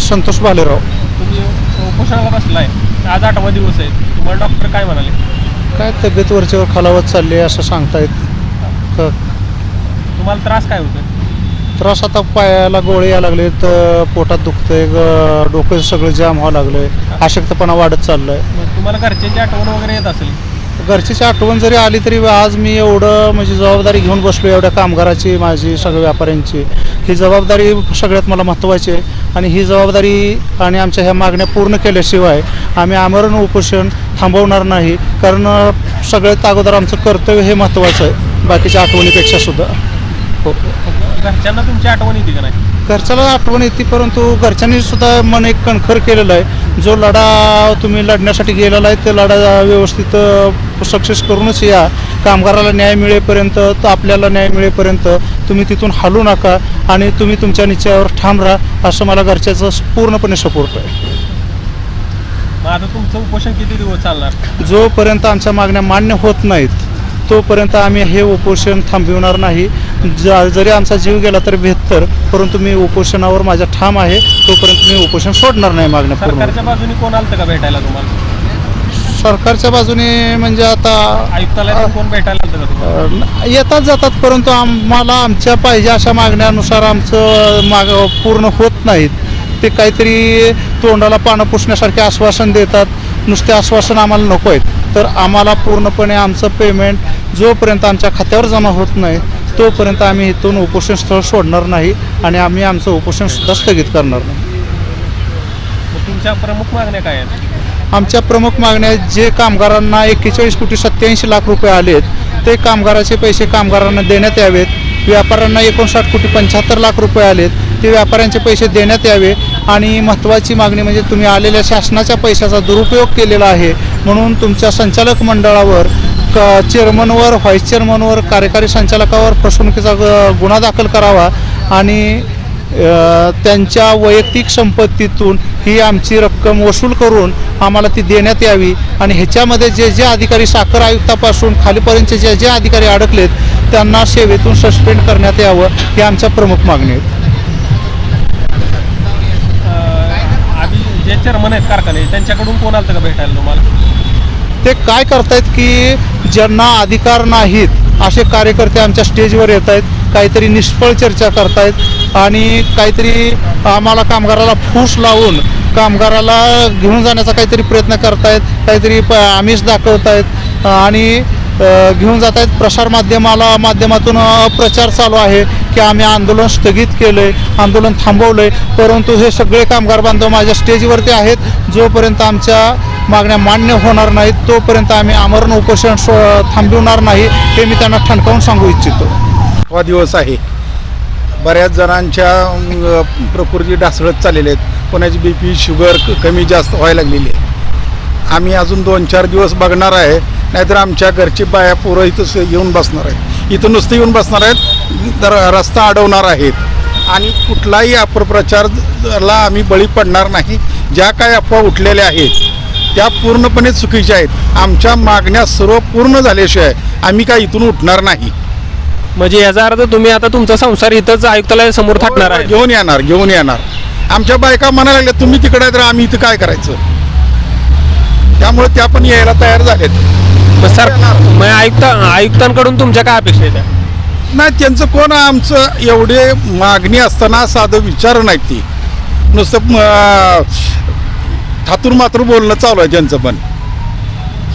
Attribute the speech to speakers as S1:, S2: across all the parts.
S1: संतोष भालेराव.
S2: तुम्ही उपोषणाला बसलाय. आज आठवा दिवस आहे. तुम्हाला डॉक्टर काय म्हणाले?
S1: काय तब्येत वरच्यावर खालावत चालली आहे असं सांगतायत.
S2: तुम्हाला त्रास काय होतोय?
S1: त्रास आता पायाला गोळे यायला लागलेत अ, पोटात दुखतंय ग- डोकं सगळं जाम व्हावं लागलंय. अशक्तपणा वाढत चाललंय.
S2: मग तुम्हाला घरच्यांची आठवण वगैरे येत असेल?
S1: घरचीची आठवण जरी आली तरी आज मी एवढं म्हणजे जबाबदारी घेऊन बसलो एवढ्या कामगाराची माझी सगळ्या व्यापाऱ्यांची. ही जबाबदारी सगळ्यात मला महत्त्वाची आहे. आणि ही जबाबदारी आणि आमच्या ह्या मागण्या पूर्ण केल्याशिवाय आम्ही आमरण उपोषण थांबवणार नाही. कारण सगळ्यात अगोदर आमचं कर्तव्य हे महत्त्वाचं आहे. बाकीच्या आठवणीपेक्षा सुद्धा. हो.
S2: घरच्यांना तुमची आठवण येते का नाही?
S1: घरच्याला आठवण येते परंतु घरच्यांनी सुद्धा मन एक कणखर केलेलं आहे. जो लढा तुम्ही लढण्यासाठी गेलेला आहे ते लढा व्यवस्थित सक्सेस करूनच या. कामगाराला न्याय मिळेपर्यंत तर आपल्याला न्याय मिळेपर्यंत तुम्ही तिथून हलू नका आणि तुम्ही तुमच्या निश्चयावर ठाम राहा असं मला घरच्याचं पूर्णपणे सपोर्ट आहे.
S2: आता तुमचं उपोषण किती दिवस चालणार?
S1: जोपर्यंत आमच्या मागण्या मान्य होत नाहीत तोपर्यंत आम्ही हे उपोषण थांबविणार नाही. ज- जरी आमचा जीव गेला तरी बेहत्तर परंतु मी उपोषणावर माझ्या ठाम आहे तोपर्यंत मी उपोषण सोडणार नाही मागण्या पूर्ण
S2: सरकारच्या बाजूने कोण आलं का भेटायला तुम्हाला?
S1: सरकारच्या बाजूने म्हणजे आता
S2: कोण भेटायला
S1: अ, येतात जातात परंतु आम्हाला आमच्या पाहिजे अशा मागण्यानुसार आमचं माग पूर्ण होत नाहीत. ते काहीतरी तोंडाला पानं पुसण्यासारखे आश्वासन देतात. नुसते आश्वासन आम्हाला नको आहेत. तर आम्हाला पूर्णपणे आमचं पेमेंट जोपर्यंत आमच्या खात्यावर जमा होत नाही तोपर्यंत आम्ही इथून उपोषण स्थळ सोडणार नाही आणि आम्ही आमचं उपोषणसुद्धा स्थगित करणार नाही.
S2: तुमच्या प्रमुख मागण्या काय आहेत?
S1: आमच्या प्रमुख मागण्या जे कामगारांना एक्केचाळीस कोटी सत्याऐंशी लाख रुपये आलेत ते कामगाराचे पैसे कामगारांना देण्यात यावेत. व्यापाऱ्यांना एकोणसाठ कोटी पंच्याहत्तर लाख रुपये आलेत ते व्यापाऱ्यांचे पैसे देण्यात यावे. आणि महत्त्वाची मागणी म्हणजे तुम्ही आलेल्या शासनाच्या पैशाचा दुरुपयोग केलेला आहे. म्हणून तुमच्या संचालक मंडळावर चेअरमनवर व्हाईस चेअरमनवर कार्यकारी संचालकावर फसवणुकीचा ग- गुन्हा दाखल करावा आणि त्यांच्या वैयक्तिक संपत्तीतून ही आमची रक्कम वसूल करून आम्हाला ती देण्यात यावी. आणि ह्याच्यामध्ये जे जे अधिकारी साखर आयुक्तापासून खालीपर्यंतचे जे जे अधिकारी अडकलेत त्यांना सेवेतून सस्पेंड करण्यात यावं ही आमच्या प्रमुख मागणी आहेत.
S2: जे चेअरमन आहेत कारखाने त्यांच्याकडून कोण आलं का भेटायला तुम्हाला?
S1: ते काय करतायत की ज्यांना अधिकार नाहीत असे कार्यकर्ते आमच्या स्टेजवर येत आहेत काहीतरी निष्फळ चर्चा करतायत आणि काहीतरी आम्हाला कामगाराला फूस लावून कामगाराला घेऊन जाण्याचा काहीतरी प्रयत्न करतायत काहीतरी प आमिष दाखवतायत आणि घेऊन जात आहेत प्रसारमाध्यमाला माध्यमातून प्रचार चालू आहे की आम्ही आंदोलन स्थगित केलं आहे आंदोलन थांबवलं आहे परंतु हे सगळे कामगार बांधव माझ्या स्टेजवरती आहेत. जोपर्यंत आमच्या मागण्या मान्य होणार नाहीत तोपर्यंत आम्ही आमरण उपोषण सो थांबवणार नाही हे मी त्यांना ठणकावून सांगू इच्छितो.
S3: हा दिवस आहे. बऱ्याच जणांच्या प्रकृती ढासळत चाललेल्या आहेत. कोणाची बी पी शुगर क- कमी जास्त व्हायला लागलेली आहे. आम्ही अजून दोन चार दिवस बघणार आहे नाहीतर आमच्या घरची बाया पोरं इथं येऊन बसणार आहेत. इथं नुसतं येऊन बसणार आहेत तर रस्ता अडवणार आहेत. आणि कुठलाही अपप्रचारला आम्ही बळी पडणार नाही. ज्या काही अफवा उठलेल्या आहेत त्या पूर्णपणे चुकीच्या आहेत. आमच्या मागण्या सर्व पूर्ण झाल्याशिवाय आम्ही काय इथून उठणार नाही.
S2: म्हणजे याचा अर्थ तुम्ही आता तुमचा संसार इथंच आयुक्तालयासमोर थाटणार आहे.
S3: घेऊन येणार घेऊन येणार. आमच्या बायका म्हणायला लागल्या तुम्ही तिकडे तर आम्ही इथं काय करायचं? त्यामुळे त्या पण यायला तयार झालेत.
S2: मग सर मग आयुक्त आयुक्तांकडून तुमच्या काय अपेक्षा आहेत?
S3: नाही त्यांचं कोण आमचं एवढे मागणी असताना साधं विचार नाहीत ती. नुसतं थातून मात्र बोलणं चालू आहे त्यांचं पण.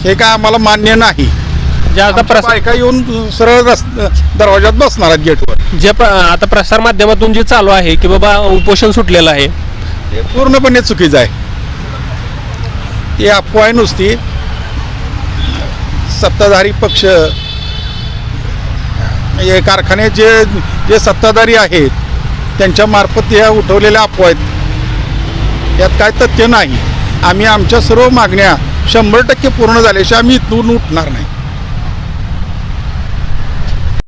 S3: हे काय आम्हाला मान्य नाही.
S2: आता
S3: आमच्या
S2: प्रसार
S3: बायका येऊन सरळ रस्त दरवाजात बसणार आहेत गेटवर.
S2: जे प्र- आता प्रसार माध्यमातून जे चालू आहे की बाबा उपोषण सुटलेलं आहे.
S3: हे पूर्णपणे चुकीचं आहे. ती अफवा आहे नुसती. सत्ताधारी पक्ष हे कारखाने जे जे सत्ताधारी आहेत त्यांच्या मार्फत ह्या उठवलेल्या अफवा आहेत. यात काय तथ्य नाही. आम्ही आमच्या सर्व मागण्या शंभर टक्के पूर्ण झाल्याशिवाय आम्ही इथून उठणार नाही.